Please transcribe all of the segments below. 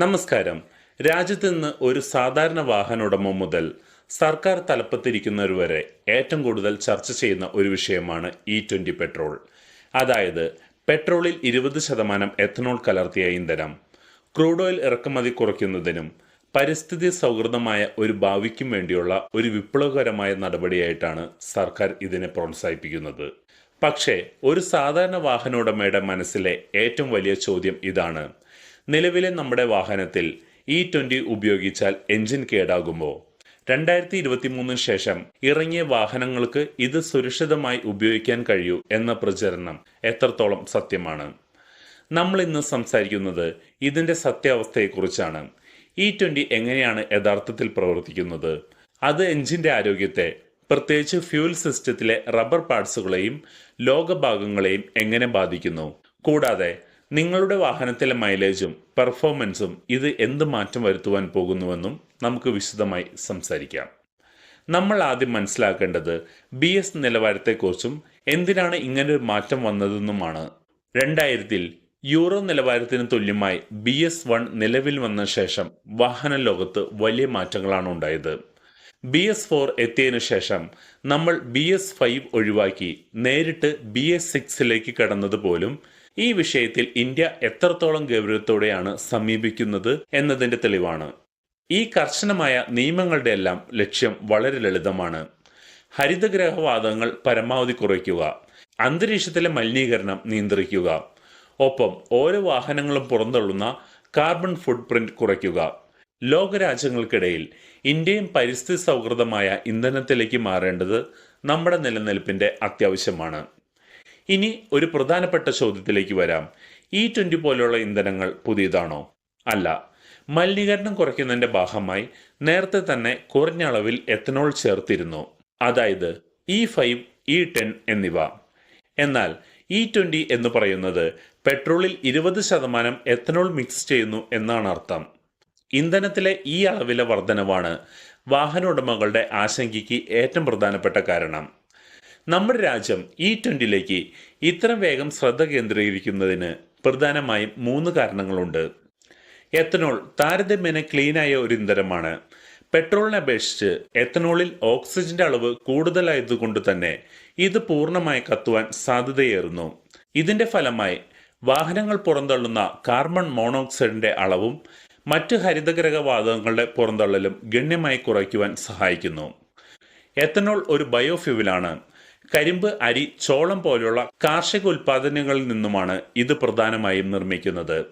നമസ്കാരം. രാജ്യത്ത് നിന്ന് ഒരു സാധാരണ വാഹന ഉടമ മുതൽ സർക്കാർ തലപ്പത്തിരിക്കുന്നവർ വരെ ഏറ്റവും കൂടുതൽ ചർച്ച ചെയ്യുന്ന ഒരു വിഷയമാണ് ഇ ട്വന്റി പെട്രോൾ അതായത് പെട്രോളിൽ ഇരുപത് ശതമാനം എഥനോൾ കലർത്തിയ ഇന്ധനം. ക്രൂഡ് ഓയിൽ ഇറക്കുമതി കുറയ്ക്കുന്നതിനും പരിസ്ഥിതി സൗഹൃദമായ ഒരു ഭാവിക്കും വേണ്ടിയുള്ള ഒരു വിപ്ലവകരമായ നടപടിയായിട്ടാണ് സർക്കാർ ഇതിനെ പ്രോത്സാഹിപ്പിക്കുന്നത്. പക്ഷേ ഒരു സാധാരണ വാഹന ഉടമയുടെ മനസ്സിലെ ഏറ്റവും വലിയ ചോദ്യം ഇതാണ്. നിലവിലെ നമ്മുടെ വാഹനത്തിൽ ഇ ട്വന്റി ഉപയോഗിച്ചാൽ എഞ്ചിൻ കേടാകുമോ? രണ്ടായിരത്തി ഇരുപത്തി മൂന്നിന് ശേഷം ഇറങ്ങിയ വാഹനങ്ങൾക്ക് ഇത് സുരക്ഷിതമായി ഉപയോഗിക്കാൻ കഴിയൂ എന്ന പ്രചരണം എത്രത്തോളം സത്യമാണ്? നമ്മൾ ഇന്ന് സംസാരിക്കുന്നത് ഇതിന്റെ സത്യാവസ്ഥയെക്കുറിച്ചാണ്. ഇ ട്വന്റി എങ്ങനെയാണ് യഥാർത്ഥത്തിൽ പ്രവർത്തിക്കുന്നത്? അത് എഞ്ചിന്റെ ആരോഗ്യത്തെ പ്രത്യേകിച്ച് ഫ്യൂൽ സിസ്റ്റത്തിലെ റബ്ബർ പാർട്സുകളെയും ലോകഭാഗങ്ങളെയും എങ്ങനെ ബാധിക്കുന്നു? കൂടാതെ നിങ്ങളുടെ വാഹനത്തിലെ മൈലേജും പെർഫോമൻസും ഇത് എന്ത് മാറ്റം വരുത്തുവാൻ പോകുന്നുവെന്നും നമുക്ക് വിശദമായി സംസാരിക്കാം. നമ്മൾ ആദ്യം മനസ്സിലാക്കേണ്ടത് ബി എസ് നിലവാരത്തെക്കുറിച്ചും എന്തിനാണ് ഇങ്ങനെ ഒരു മാറ്റം വന്നതെന്നുമാണ്. രണ്ടായിരത്തിൽ യൂറോ നിലവാരത്തിന് തുല്യമായി ബി എസ് വൺ നിലവിൽ വന്ന ശേഷം വാഹന ലോകത്ത് വലിയ മാറ്റങ്ങളാണ് ഉണ്ടായത്. ബി എസ് ഫോർ എത്തിയതിനു ശേഷം നമ്മൾ ബി എസ് ഫൈവ് ഒഴിവാക്കി നേരിട്ട് ബി എസ് സിക്സിലേക്ക് കടന്നത് പോലും ഈ വിഷയത്തിൽ ഇന്ത്യ എത്രത്തോളം ഗൗരവത്തോടെയാണ് സമീപിക്കുന്നത് എന്നതിന്റെ തെളിവാണ്. ഈ കർശനമായ നിയമങ്ങളുടെ എല്ലാം ലക്ഷ്യം വളരെ ലളിതമാണ്. ഹരിതഗ്രഹവാദങ്ങൾ പരമാവധി കുറയ്ക്കുക അന്തരീക്ഷത്തിലെ മലിനീകരണം നിയന്ത്രിക്കുക ഒപ്പം ഓരോ വാഹനങ്ങളും പുറന്തള്ളുന്ന കാർബൺ ഫുട് പ്രിന്റ് കുറയ്ക്കുക. ലോകരാജ്യങ്ങൾക്കിടയിൽ ഇന്ത്യയും പരിസ്ഥിതി സൗഹൃദമായ ഇന്ധനത്തിലേക്ക് മാറേണ്ടത് നമ്മുടെ നിലനിൽപ്പിന്റെ അത്യാവശ്യമാണ്. ഇനി ഒരു പ്രധാനപ്പെട്ട ചോദ്യത്തിലേക്ക് വരാം. ഇ ട്വന്റി പോലെയുള്ള ഇന്ധനങ്ങൾ പുതിയതാണോ? അല്ല. മലിനീകരണം കുറയ്ക്കുന്നതിന്റെ ഭാഗമായി നേരത്തെ തന്നെ കുറഞ്ഞ അളവിൽ എത്തനോൾ ചേർത്തിരുന്നു. അതായത് ഇ ഫൈവ് ഇ ടെൻ എന്നിവ. എന്നാൽ ഇ ട്വന്റി എന്ന് പറയുന്നത് പെട്രോളിൽ ഇരുപത് ശതമാനം എത്തനോൾ മിക്സ് ചെയ്യുന്നു എന്നാണ് അർത്ഥം. ഇന്ധനത്തിലെ ഈ അളവിലെ വർധനവാണ് വാഹന ഉടമകളുടെ ആശങ്കയ്ക്ക് ഏറ്റവും പ്രധാനപ്പെട്ട കാരണം. നമ്മുടെ രാജ്യം ഇ ട്വന്റിയിലേക്ക് ഇത്രയും വേഗം ശ്രദ്ധ കേന്ദ്രീകരിക്കുന്നതിന് പ്രധാനമായും മൂന്ന് കാരണങ്ങളുണ്ട്. എത്തനോൾ താരതമ്യേന ക്ലീനായ ഒരു ഇന്ധനമാണ്. പെട്രോളിനെ അപേക്ഷിച്ച് എത്തനോളിൽ ഓക്സിജന്റെ അളവ് കൂടുതലായതുകൊണ്ട് തന്നെ ഇത് പൂർണമായി കത്തുവാൻ സാധ്യതയേറുന്നു. ഇതിന്റെ ഫലമായി വാഹനങ്ങൾ പുറന്തള്ളുന്ന കാർബൺ മോണോക്സൈഡിന്റെ അളവും മറ്റ് ഹരിതഗ്രഹ വാതകങ്ങളുടെ പുറന്തള്ളലും ഗണ്യമായി കുറയ്ക്കുവാൻ സഹായിക്കുന്നു. എത്തനോൾ ഒരു ബയോഫ്യൂവലാണ്. കരിമ്പ് അരി ചോളം പോലുള്ള കാർഷിക ഉൽപാദനങ്ങളിൽ നിന്നുമാണ് ഇത് പ്രധാനമായും നിർമ്മിക്കുന്നത്.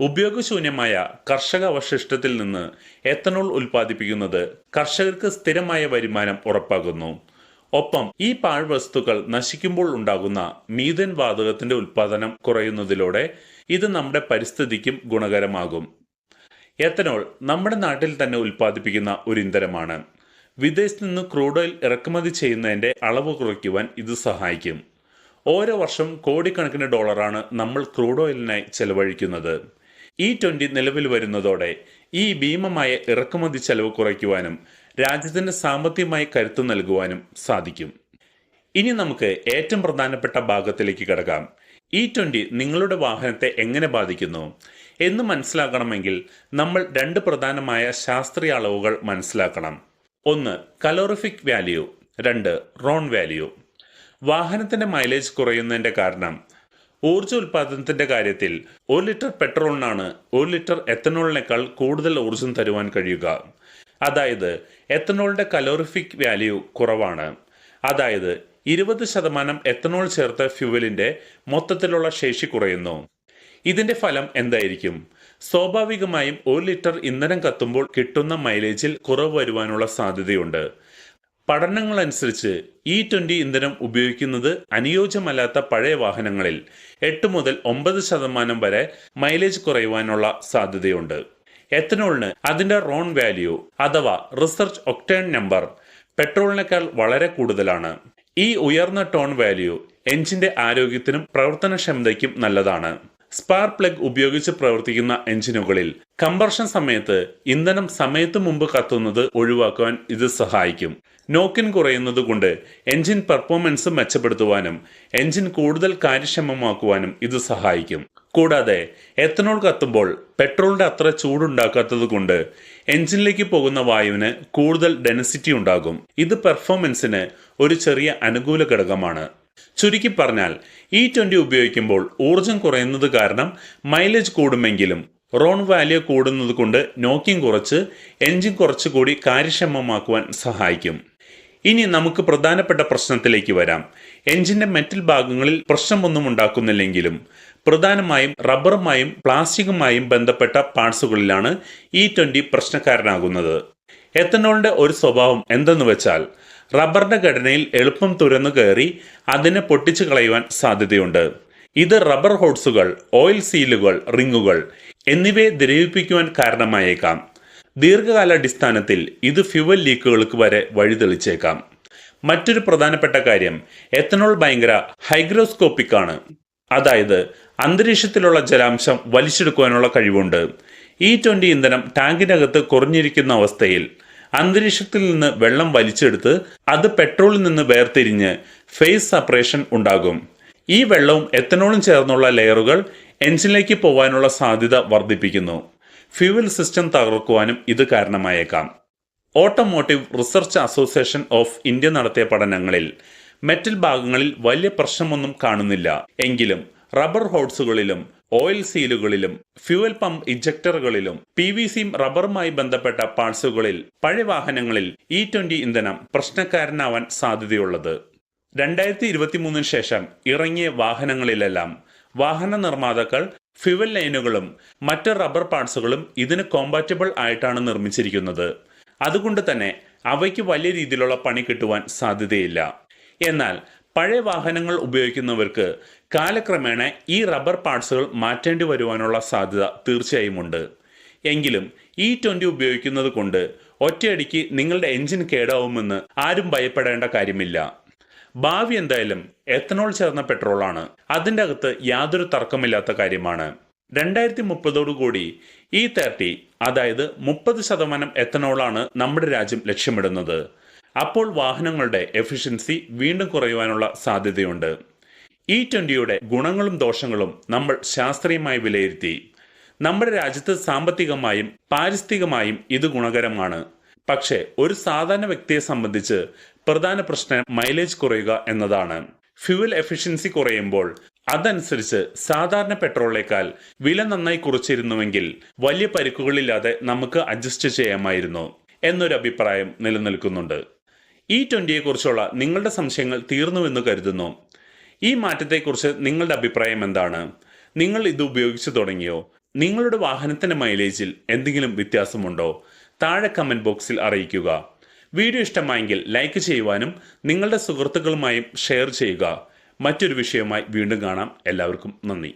ഉപയോഗശൂന്യമായ കർഷക അവശിഷ്ടത്തിൽ നിന്ന് എത്തനോൾ ഉൽപ്പാദിപ്പിക്കുന്നത് കർഷകർക്ക് സ്ഥിരമായ വരുമാനം ഉറപ്പാക്കുന്നു. ഒപ്പം ഈ പാഴ്വസ്തുക്കൾ നശിക്കുമ്പോൾ ഉണ്ടാകുന്ന മീഥൻ വാതകത്തിന്റെ ഉൽപ്പാദനം കുറയുന്നതിലൂടെ ഇത് നമ്മുടെ പരിസ്ഥിതിക്കും ഗുണകരമാകും. എത്തനോൾ നമ്മുടെ നാട്ടിൽ തന്നെ ഉൽപ്പാദിപ്പിക്കുന്ന ഒരു ഇന്ധനമാണ്. വിദേശത്ത് നിന്ന് ക്രൂഡ് ഓയിൽ ഇറക്കുമതി ചെയ്യുന്നതിന്റെ അളവ് കുറയ്ക്കുവാൻ ഇത് സഹായിക്കും. ഓരോ വർഷം കോടിക്കണക്കിന് ഡോളറാണ് നമ്മൾ ക്രൂഡ് ഓയിലിനായി ചെലവഴിക്കുന്നത്. ഇ ട്വന്റി നിലവിൽ വരുന്നതോടെ ഈ ഭീമമായ ഇറക്കുമതി ചെലവ് കുറയ്ക്കുവാനും രാജ്യത്തിന് സാമ്പത്തികമായി കരുത്തു നൽകുവാനും സാധിക്കും. ഇനി നമുക്ക് ഏറ്റവും പ്രധാനപ്പെട്ട ഭാഗത്തിലേക്ക് കിടക്കാം. ഇ ട്വന്റി നിങ്ങളുടെ വാഹനത്തെ എങ്ങനെ ബാധിക്കുന്നു എന്ന് മനസ്സിലാക്കണമെങ്കിൽ നമ്മൾ രണ്ട് പ്രധാനമായ ശാസ്ത്രീയ അളവുകൾ മനസ്സിലാക്കണം. ഒന്ന് കലോറിഫിക് വാല്യൂ രണ്ട് റോൺ വാല്യൂ വാഹനത്തിന്റെ മൈലേജ് കുറയുന്നതിന്റെ കാരണം. ഊർജ ഉൽപാദനത്തിന്റെ കാര്യത്തിൽ ഒരു ലിറ്റർ പെട്രോളിനാണ് ഒരു ലിറ്റർ എത്തനോളിനേക്കാൾ കൂടുതൽ ഊർജം തരുവാൻ കഴിയുക. അതായത് എത്തനോളിന്റെ കലോറിഫിക് വാല്യൂ കുറവാണ്. അതായത് ഇരുപത് ശതമാനം എത്തനോൾ ചേർത്ത ഫ്യൂവലിന്റെ മൊത്തത്തിലുള്ള ശേഷി കുറയുന്നു. ഇതിന്റെ ഫലം എന്തായിരിക്കും? സ്വാഭാവികമായും ഒരു ലിറ്റർ ഇന്ധനം കത്തുമ്പോൾ കിട്ടുന്ന മൈലേജിൽ കുറവ് വരുവാനുള്ള സാധ്യതയുണ്ട്. പഠനങ്ങൾ അനുസരിച്ച് ഇ ട്വന്റി ഇന്ധനം ഉപയോഗിക്കുന്നത് അനുയോജ്യമല്ലാത്ത പഴയ വാഹനങ്ങളിൽ എട്ട് മുതൽ ഒമ്പത് ശതമാനം വരെ മൈലേജ് കുറയുവാനുള്ള സാധ്യതയുണ്ട്. എത്തനോളിന് അതിന്റെ റോൺ വാല്യൂ അഥവാ റിസർച്ച് ഒക്ടേൺ നമ്പർ പെട്രോളിനേക്കാൾ വളരെ കൂടുതലാണ്. ഈ ഉയർന്ന ടോൺ വാല്യൂ എഞ്ചിന്റെ ആരോഗ്യത്തിനും പ്രവർത്തനക്ഷമതയ്ക്കും നല്ലതാണ്. സ്പാർ പ്ലഗ് ഉപയോഗിച്ച് പ്രവർത്തിക്കുന്ന എഞ്ചിനുകളിൽ കമ്പർഷൻ സമയത്ത് ഇന്ധനം സമയത്ത് മുമ്പ് കത്തുന്നത് ഒഴിവാക്കുവാൻ ഇത് സഹായിക്കും. നോക്കിൻ കുറയുന്നത് കൊണ്ട് എഞ്ചിൻ പെർഫോമൻസ് മെച്ചപ്പെടുത്തുവാനും എഞ്ചിൻ കൂടുതൽ കാര്യക്ഷമമാക്കുവാനും ഇത് സഹായിക്കും. കൂടാതെ എത്തനോൾ കത്തുമ്പോൾ പെട്രോളിന്റെ അത്ര ചൂടുണ്ടാക്കാത്തത് കൊണ്ട് എഞ്ചിനിലേക്ക് പോകുന്ന വായുവിന് കൂടുതൽ ഡെൻസിറ്റി ഉണ്ടാകും. ഇത് പെർഫോമൻസിന് ഒരു ചെറിയ അനുകൂല ഘടകമാണ്. ചുരുക്കി പറഞ്ഞാൽ ഇ ട്വന്റി ഉപയോഗിക്കുമ്പോൾ ഊർജം കുറയുന്നത് കാരണം മൈലേജ് കൂടുമെങ്കിലും റോൺ വാല്യൂ കൂടുന്നത് കൊണ്ട് നോക്കിയും കുറച്ച് എൻജിൻ കുറച്ചുകൂടി കാര്യക്ഷമമാക്കുവാൻ സഹായിക്കും. ഇനി നമുക്ക് പ്രധാനപ്പെട്ട പ്രശ്നത്തിലേക്ക് വരാം. എഞ്ചിന്റെ മെറ്റൽ ഭാഗങ്ങളിൽ പ്രശ്നമൊന്നും ഉണ്ടാക്കുന്നില്ലെങ്കിലും പ്രധാനമായും റബ്ബറുമായും പ്ലാസ്റ്റിക്കുമായും ബന്ധപ്പെട്ട പാർട്സുകളിലാണ് ഇ ട്വന്റി പ്രശ്നക്കാരനാകുന്നത്. എത്തനോളിന്റെ ഒരു സ്വഭാവം എന്തെന്ന് വെച്ചാൽ റബ്ബറിന്റെ ഘടനയിൽ എളുപ്പം തുരന്നു കയറി അതിനെ പൊട്ടിച്ചു കളയുവാൻ സാധ്യതയുണ്ട്. ഇത് റബ്ബർ ഹോഡ്സുകൾ ഓയിൽ സീലുകൾ റിങ്ങുകൾ എന്നിവയെ ദ്രവിപ്പിക്കുവാൻ കാരണമായേക്കാം. ദീർഘകാലാടിസ്ഥാനത്തിൽ ഇത് ഫ്യുവൽ ലീക്കുകൾക്ക് വരെ വഴിതെളിച്ചേക്കാം. മറ്റൊരു പ്രധാനപ്പെട്ട കാര്യം എത്തനോൾ ഭയങ്കര ഹൈഗ്രോസ്കോപ്പിക് ആണ്. അതായത് അന്തരീക്ഷത്തിലുള്ള ജലാംശം വലിച്ചെടുക്കുവാനുള്ള കഴിവുണ്ട്. ഇ ട്വന്റി ഇന്ധനം ടാങ്കിനകത്ത് കുറഞ്ഞിരിക്കുന്ന അവസ്ഥയിൽ അന്തരീക്ഷത്തിൽ നിന്ന് വെള്ളം വലിച്ചെടുത്ത് അത് പെട്രോളിൽ നിന്ന് വേർതിരിഞ്ഞ് ഫേസ് സപ്പറേഷൻ ഉണ്ടാകും. ഈ വെള്ളവും എത്തനോളും ചേർന്നുള്ള ലെയറുകൾ എഞ്ചിനിലേക്ക് പോവാനുള്ള സാധ്യത വർദ്ധിപ്പിക്കുന്നു. ഫ്യൂവൽ സിസ്റ്റം തകർക്കുവാനും ഇത് കാരണമായേക്കാം. Automotive research association of India നടത്തിയ പഠനങ്ങളിൽ മെറ്റൽ ഭാഗങ്ങളിൽ വലിയ പ്രശ്നമൊന്നും കാണുന്നില്ല. എങ്കിലും റബ്ബർ ഹോഡ്സുകളിലും ഓയിൽ സീലുകളിലും ഫ്യൂവൽ പമ്പ് ഇഞ്ചക്ടറുകളിലും പി വി സിയും റബ്ബറുമായി ബന്ധപ്പെട്ട പാർട്സുകളിൽ പഴയ വാഹനങ്ങളിൽ ഇ ട്വന്റി ഇന്ധനം പ്രശ്നക്കാരനാവാൻ സാധ്യതയുള്ളത്. രണ്ടായിരത്തി ഇരുപത്തി മൂന്നിന് ശേഷം ഇറങ്ങിയ വാഹനങ്ങളിലെല്ലാം വാഹന നിർമ്മാതാക്കൾ ഫ്യുവൽ ലൈനുകളും മറ്റ് റബ്ബർ പാർട്സുകളും ഇതിന് കോമ്പാറ്റബിൾ ആയിട്ടാണ് നിർമ്മിച്ചിരിക്കുന്നത്. അതുകൊണ്ട് തന്നെ അവയ്ക്ക് വലിയ രീതിയിലുള്ള പണി കിട്ടുവാൻ സാധ്യതയില്ല. എന്നാൽ പഴയ വാഹനങ്ങൾ ഉപയോഗിക്കുന്നവർക്ക് കാലക്രമേണ ഈ റബ്ബർ പാർട്സുകൾ മാറ്റേണ്ടി വരുവാനുള്ള സാധ്യത തീർച്ചയായും ഉണ്ട് എങ്കിലും ഇ ട്വന്റി ഉപയോഗിക്കുന്നത് കൊണ്ട് ഒറ്റയടിക്ക് നിങ്ങളുടെ എഞ്ചിൻ കേടാവുമെന്ന് ആരും ഭയപ്പെടേണ്ട കാര്യമില്ല. ഭാവി എന്തായാലും എത്തനോൾ ചേർന്ന പെട്രോളാണ്. അതിന്റെ അകത്ത് യാതൊരു തർക്കമില്ലാത്ത കാര്യമാണ്. രണ്ടായിരത്തി മുപ്പതോടുകൂടി ഇ തേർട്ടി അതായത് മുപ്പത് ശതമാനം എത്തനോളാണ് നമ്മുടെ രാജ്യം ലക്ഷ്യമിടുന്നത്. അപ്പോൾ വാഹനങ്ങളുടെ എഫിഷ്യൻസി വീണ്ടും കുറയുവാനുള്ള സാധ്യതയുണ്ട്. ഇ ട്വന്റിയുടെ ഗുണങ്ങളും ദോഷങ്ങളും നമ്മൾ ശാസ്ത്രീയമായി വിലയിരുത്തി. നമ്മുടെ രാജ്യത്ത് സാമ്പത്തികമായും പാരിസ്ഥിതികമായും ഇത് ഗുണകരമാണ്. പക്ഷേ ഒരു സാധാരണ വ്യക്തിയെ സംബന്ധിച്ച് പ്രധാന പ്രശ്നം മൈലേജ് കുറയുക എന്നതാണ്. ഫ്യൂവൽ എഫിഷ്യൻസി കുറയുമ്പോൾ അതനുസരിച്ച് സാധാരണ പെട്രോളിനേക്കാൾ വില നന്നായി കുറച്ചിരുന്നുവെങ്കിൽ വലിയ പരിക്കുകളില്ലാതെ നമുക്ക് അഡ്ജസ്റ്റ് ചെയ്യാമായിരുന്നു എന്നൊരു അഭിപ്രായം നിലനിൽക്കുന്നുണ്ട്. ഇ ട്വന്റിയെ കുറിച്ചുള്ള നിങ്ങളുടെ സംശയങ്ങൾ തീർന്നുവെന്ന് കരുതുന്നു. ഈ മാറ്റത്തെക്കുറിച്ച് നിങ്ങളുടെ അഭിപ്രായം എന്താണ്? നിങ്ങൾ ഇത് ഉപയോഗിച്ചു തുടങ്ങിയോ? നിങ്ങളുടെ വാഹനത്തിന്റെ മൈലേജിൽ എന്തെങ്കിലും വ്യത്യാസമുണ്ടോ? താഴെ കമന്റ് ബോക്സിൽ അറിയിക്കുക. വീഡിയോ ഇഷ്ടമായെങ്കിൽ ലൈക്ക് ചെയ്യുവാനും നിങ്ങളുടെ സുഹൃത്തുക്കളുമായും ഷെയർ ചെയ്യുക. മറ്റൊരു വിഷയവുമായി വീണ്ടും കാണാം. എല്ലാവർക്കും നന്ദി.